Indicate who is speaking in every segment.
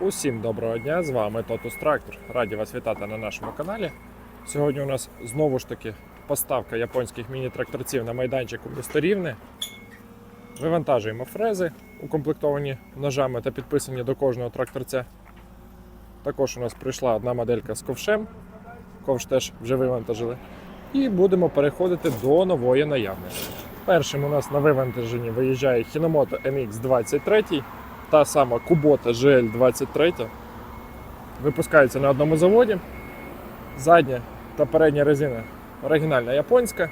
Speaker 1: Усім доброго дня! З вами Тотус Трактор. Раді вас вітати на нашому каналі. Сьогодні у нас знову ж таки поставка японських міні-тракторців на майданчику місто Рівне. Вивантажуємо фрези, укомплектовані ножами та підписані до кожного тракторця. Також у нас прийшла одна моделька з ковшем. Ковш теж вже вивантажили. І будемо переходити до нової наявності. Першим у нас на вивантаженні виїжджає Hinomoto MX23 та сама Kubota GL23 випускається на одному заводі. Задня та передня резина оригінальна японська.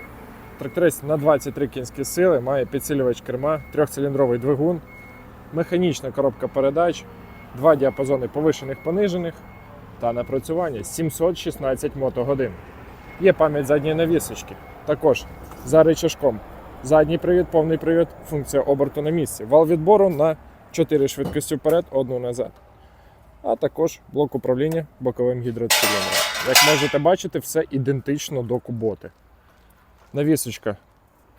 Speaker 1: Тракторець на 23 кінські сили, має підсилювач керма, трьохциліндровий двигун, механічна коробка передач, два діапазони повишених понижених та напрацювання 716 мотогодин. Є пам'ять задньої навісочки. Також за рычажком задній привід, повний привід, функція оберту на місці. Вал відбору на 4 швидкості вперед, одну назад. А також блок управління боковим гідроциліндром. Як можете бачити, все ідентично до куботи. Навісочка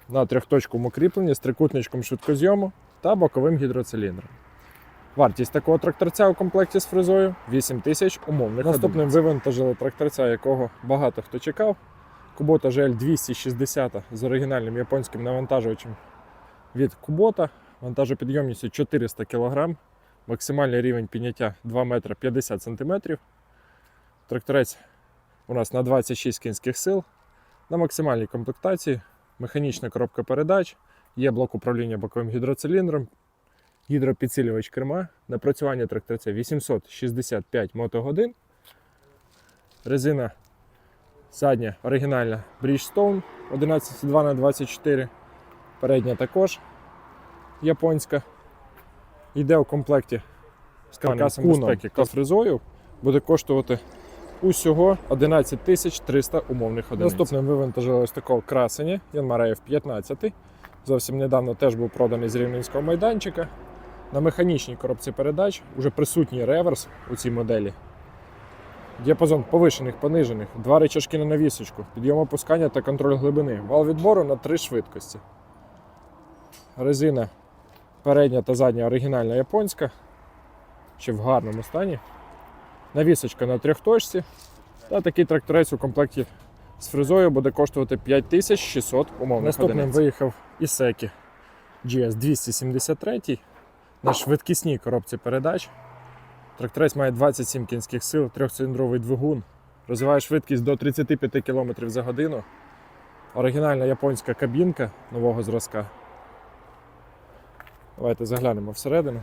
Speaker 1: на трьохточковому кріпленні з трикутничком швидкозйому та боковим гідроциліндром. Вартість такого тракторця у комплекті з фрезою 8 тисяч умовних. Наступним вивантажили тракторця, якого багато хто чекав. Kubota GL 260 з оригінальним японським навантажувачем від Kubota. Вантажопідйомністю 400 кг, максимальний рівень підняття 2 метри 50 см. Тракторець у нас на 26 кінських сил, на максимальній комплектації, механічна коробка передач, є блок управління боковим гідроциліндром, гідропідсилювач керма, напрацювання тракторця 865 мотогодин. Резина задня оригінальна Bridgestone 11,2 на 24 передня також японська. Йде у комплекті з каркасом безпеки та фрезою. Буде коштувати усього 11 тисяч 300 умовних одиниць. Наступним вивантажили ось такого красення Янмареїв 15. Зовсім недавно теж був проданий з рівненського майданчика. На механічній коробці передач вже присутній реверс у цій моделі. Діапазон повишених, понижених, два рычажки на навісочку, підйом опускання та контроль глибини. Вал відбору на три швидкості. Резина передня та задня оригінальна японська, ще в гарному стані. Навісочка на трьохточці. Та такий тракторець у комплекті з фрезою буде коштувати 5600 умовних Наступним
Speaker 2: одиниць.
Speaker 1: виїхав Ісекі GS 273 на швидкісній коробці передач. Тракторець має 27 кінських сил, трьохциліндровий двигун, розвиває швидкість до 35 км за годину. Оригінальна японська кабінка нового зразка. Давайте заглянемо всередину.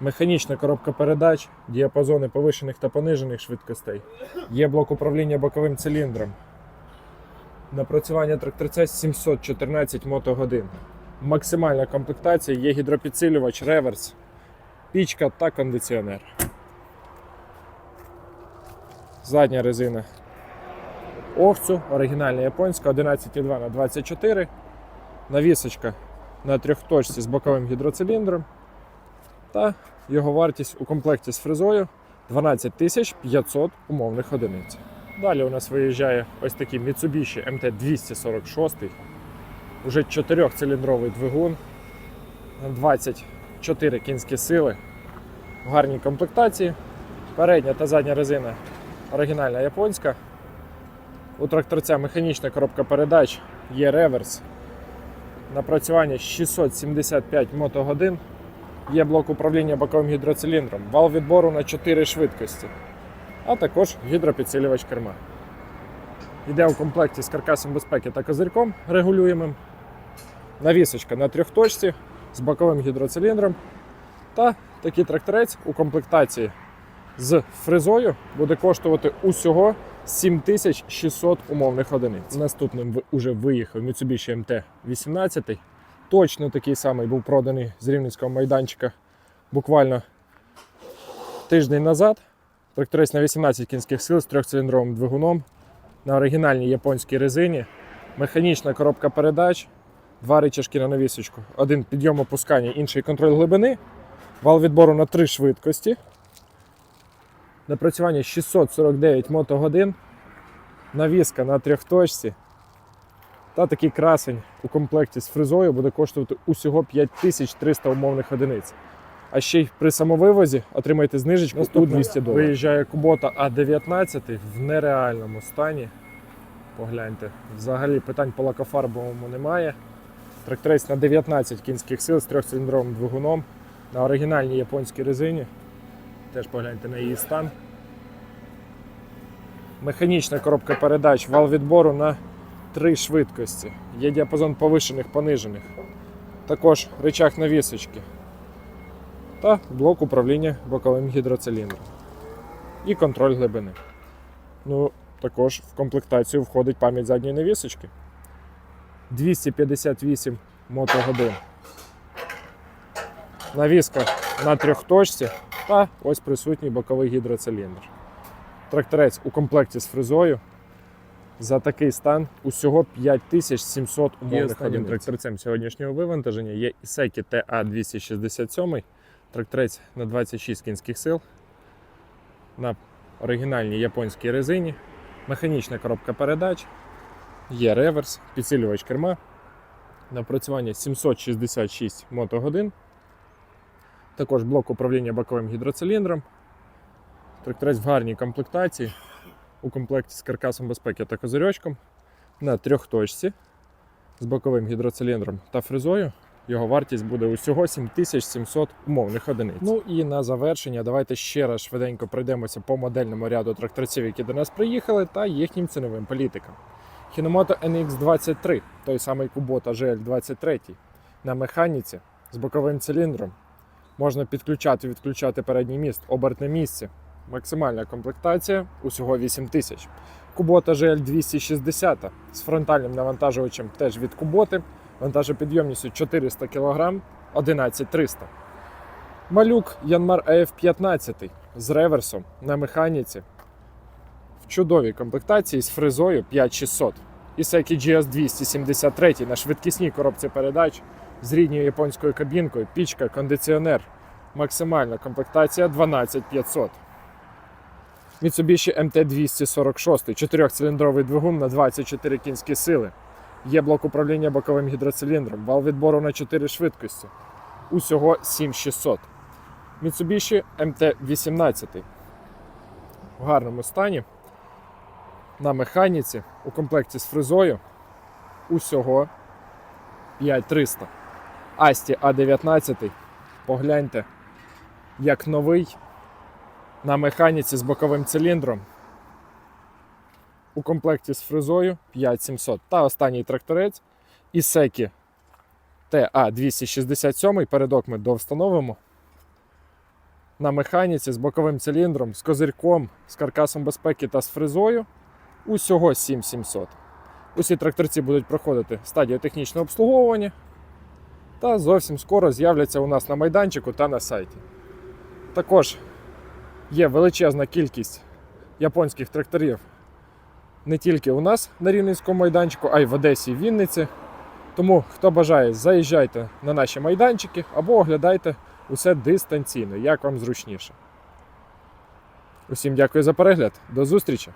Speaker 1: Механічна коробка передач, діапазони повишених та понижених швидкостей. Є блок управління боковим циліндром. Напрацювання тракторця 714 мотогодин. Максимальна комплектація є гідропідсилювач, реверс, пічка та кондиціонер. Задня резина Охцу, оригінальна японська 11,2 на 24. Навісочка на трьохточці з боковим гідроциліндром. Та його вартість у комплекті з фрезою 12 500 умовних одиниць. Далі у нас виїжджає ось такий Mitsubishi MT246. Уже 4-циліндровий двигун, 24 кінські сили, в гарній комплектації. Передня та задня резина оригінальна японська. У тракторця механічна коробка передач, є реверс. Напрацювання 675 мотогодин. Є блок управління боковим гідроциліндром, вал відбору на 4 швидкості, а також гідропідсилювач керма. Йде у комплекті з каркасом безпеки та козирьком регулюємим. Навісочка на трьохточці з боковим гідроциліндром. Та такий тракторець у комплектації з фрезою буде коштувати усього 7600 умовних одиниць. Наступним уже виїхав Mitsubishi MT-18. Точно такий самий був проданий з рівненського майданчика буквально тиждень назад. Тракторець на 18 кінських сил з трьохциліндровим двигуном на оригінальній японській резині, механічна коробка передач, два рычажки на навісочку, один підйом опускання, інший контроль глибини, вал відбору на три швидкості. Напрацювання 649 мотогодин, навіска на трьохточці. Та такий красень у комплекті з фрезою буде коштувати усього 5300 умовних одиниць. А ще й при самовивозі отримаєте знижечку у 200 доларів. Виїжджає Кубота А19 в нереальному стані. Погляньте, взагалі питань по лакофарбовому немає. Тракторець на 19 кінських сил з трьохциліндровим двигуном на оригінальній японській резині. Теж погляньте на її стан. Механічна коробка передач, вал відбору на три швидкості. Є діапазон повишених, понижених. Також рычаг навісочки та блок управління боковим гідроциліндром. І контроль глибини. Ну, також в комплектацію входить пам'ять задньої навісочки. 258 мотогодин. Навіска на трьохточці та ось присутній боковий гідроциліндр. Тракторець у комплекті з фрезою. За такий стан усього 5700
Speaker 2: І
Speaker 1: умовних одиниць. Тракторцем сьогоднішнього вивантаження. Є Ісекі TA267, тракторець на 26 кінських сил, на оригінальній японській резині, механічна коробка передач, є реверс, підсилювач керма, напрацювання 766 мотогодин, також блок управління боковим гідроциліндром, тракторець в гарній комплектації, у комплекті з каркасом безпеки та козирьочком на трьохточці з боковим гідроциліндром та фрезою. Його вартість буде усього 7700 умовних одиниць. Ну і на завершення давайте ще раз швиденько пройдемося по модельному ряду тракторців, які до нас приїхали, та їхнім ціновим політикам. Hinomoto NX23, той самий Kubota GL23 на механіці з боковим циліндром. Можна підключати відключати передній міст, обертне місце. Максимальна комплектація усього 8000. Kubota GL260 з фронтальним навантажувачем теж від Kubota, вантажопідйомністю 400 кг 11300. Малюк Yanmar AF15 з реверсом на механіці в чудовій комплектації з фрезою 5600. Ісекі GS273 на швидкісній коробці передач з рідньою японською кабінкою, пічка, кондиціонер. Максимальна комплектація 12500. Mitsubishi MT246, чотирьохциліндровий двигун на 24 кінські сили. Є блок управління боковим гідроциліндром, вал відбору на 4 швидкості. Усього 7600. Mitsubishi MT18 в гарному стані. На механіці у комплекті з фрезою. Усього 5300. Асті А19. Погляньте, як новий на механіці з боковим циліндром. У комплекті з фрезою 5700. Та останній тракторець Ісекі TA267. Передок ми довстановимо. На механіці з боковим циліндром, з козирьком, з каркасом безпеки та з фрезою. Усього 7700. Усі тракторці будуть проходити стадію технічного обслуговування. Та зовсім скоро з'являться у нас на майданчику та на сайті. Також є величезна кількість японських тракторів не тільки у нас на Рівненському майданчику, а й в Одесі і Вінниці. Тому, хто бажає, заїжджайте на наші майданчики або оглядайте усе дистанційно, як вам зручніше. Усім дякую за перегляд. До зустрічі!